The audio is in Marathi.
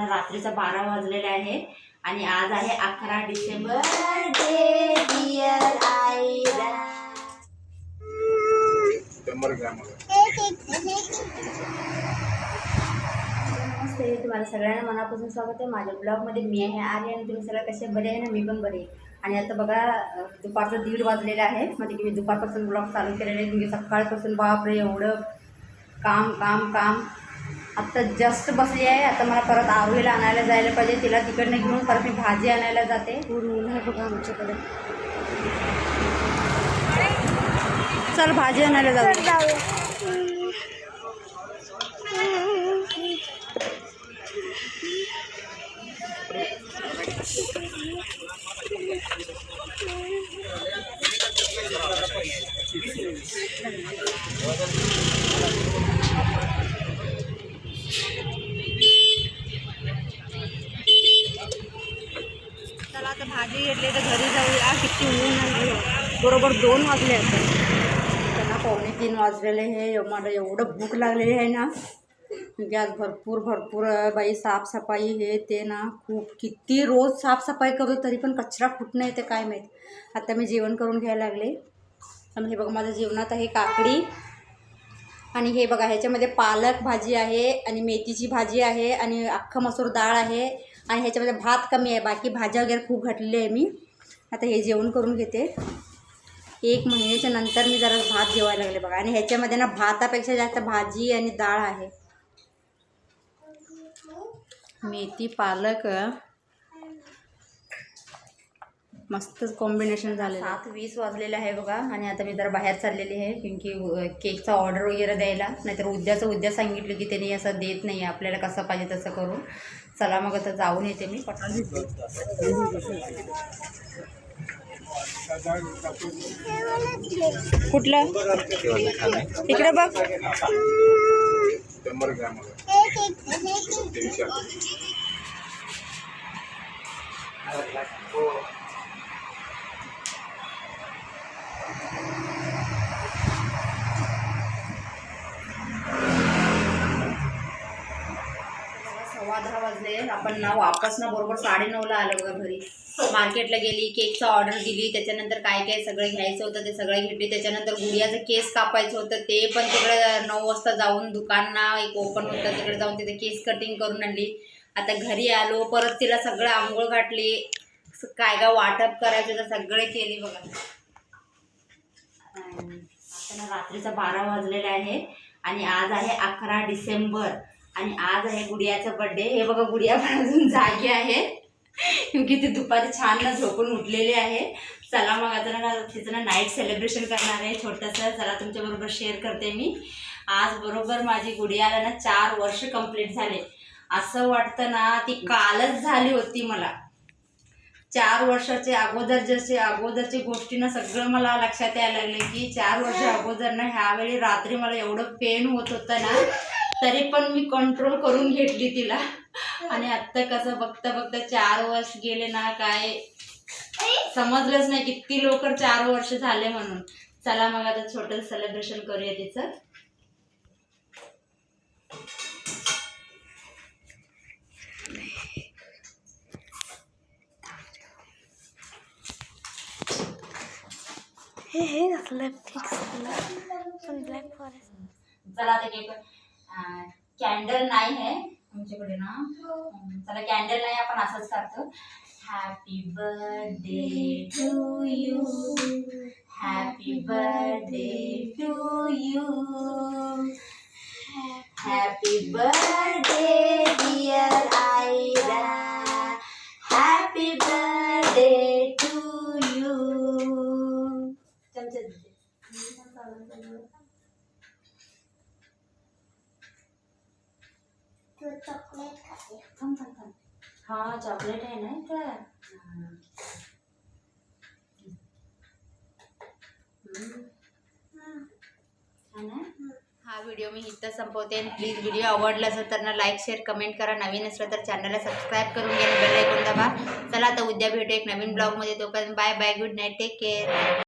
ना रात्रीचा बारा वाजलेले आहे आणि आज आहे अकरा डिसेंबर. डे डिअर नमस्ते तुम्हाला सगळ्यांना मनापासून स्वागत आहे. माझ्या ब्लॉगमध्ये मी आहे आर्य आणि तुम्ही सगळं कसे बरे आहे ना? मी पण बरे आहे. आणि आता बघा दुपारचं दीड वाजलेलं आहे. म्हणजे की मी दुपारपासून ब्लॉग चालू केलेले आहे म्हणजे सकाळपासून बापरे एवढं काम काम काम. आत्ता जस्ट बसली आहे. आता मला परत आरोहीला आणायला जायला पाहिजे. तिला तिकडनं घेऊन परत मी भाजी आणायला जाते. पूर्ण आहे बघा आमच्याकडे चल भाजी आणायला जाऊ. चला आता घेतली तर घरी जाऊया. किती ऊन आहे. बरोबर दोन वाजले आता. त्यांना पावणे तीन वाजलेले हे. मला एवढं भूक लागलेली आहे ना. गॅस भरपूर भरपूर बाई. साफसफाई हे ते ना खूप. किती रोज साफसफाई करतो तरी पण कचरा फुटणं येते काय माहीत. आता मी जेवण करून घ्यायला लागले. आणि हे बघा माझ्या जेवणात आहे काकडी. आणि हे बघा ह्याच्यामध्ये पालक भाजी आहे आणि मेथीची भाजी आहे आणि अख्खं मसूर डाळ आहे. आणि ह्याच्यामध्ये भात कमी आहे बाकी भाज्या वगैरे खूप घातलेली आहे मी. आता हे जेवण करून घेते. एक महिन्याच्या नंतर मी जरा भात जेवायला लागले बघा. आणि ह्याच्यामध्ये ना भातापेक्षा जास्त भाजी आणि डाळ आहे. मेथी पालक मस्तच कॉम्बिनेशन झालं सात वीस वाजलेलं आहे बघा. आणि आता मी जरा बाहेर चाललेली आहे. कारण की अ, केकचा ऑर्डर वगैरे द्यायला. नाहीतर उद्याचं उद्या सांगितलं की त्यांनी असं देत नाही. आपल्याला कसं पाहिजे तसं करून. चला मग आता जाऊन येते मी. पटकन. कुठलं? इकडे बघ. दहा वाजले. आपण ना वापस ना बरोबर साडेनऊला आलो बघा घरी. मार्केटला गेली केकचा ऑर्डर दिली त्याच्यानंतर काय काय सगळं घ्यायचं होतं ते सगळं घेतली. त्याच्यानंतर गुडियाचं केस कापायचं होतं ते पण तिकडे नऊ वाजता जाऊन दुकानना एक ओपन होतं. तिकडे जाऊन तिथे केस कटिंग करून आणली. आता घरी आलो परत तिला सगळं आंघोळ घातली. काय काय वाटप करायचं तर सगळे केली बघा. आता ना रात्रीचा बारा वाजलेला आहे आणि आज आहे अकरा डिसेंबर. आणि आज आहे गुडियाचा बड्डे हे बघा गुडिया पण अजून जागी आहे. क्योंकि ती दुपारी छान ना झोपून उठलेली आहे. चला मग आता ना तिचं ना नाईट सेलिब्रेशन करणार आहे छोटंसं. चला तुमच्याबरोबर शेअर करते मी. आज बरोबर माझी गुडियाला ना चार वर्ष कंप्लीट झाले. असं वाटतं ना ती कालच झाली होती मला. चार वर्षाचे अगोदर जसे अगोदरची गोष्टी ना सगळं मला लक्षात यायला लागले की चार वर्ष अगोदर ना ह्यावेळी रात्री मला एवढं पेन होत होतं ना. तरी पण मी कंट्रोल करून घेतली तिला. आणि आत्ता कसं बघता बघता चार वर्ष गेले ना काय समजलंच नाही किती लवकर चार वर्ष झाले म्हणून. चला मग आता छोटं सेलिब्रेशन करूया तिचं. हे हे ब्लॅक फॉरेस्ट चला आता केक कॅन्डल नाही आहे आमच्याकडे ना. चला कॅन्डल नाही आपण असंच करतो. Happy birthday to you happy birthday to you happy birth dear आईला हॅपी बर्थडे टू यू चमचा दे. चॉकलेट खाते. थांब थांब थांब. हा चॉकलेट आहे ना इथं? हा. हा व्हिडिओ मी इथं संपवते. आणि प्लीज व्हिडिओ आवडला असेल तर ना लाईक शेअर कमेंट करा. नवीन असलं तर चॅनलला सबस्क्राईब करून घ्या बेल ऐकून दाबा. चला आता उद्या भेटू एक नवीन ब्लॉगमध्ये तोपर्यंत bye bye good night take care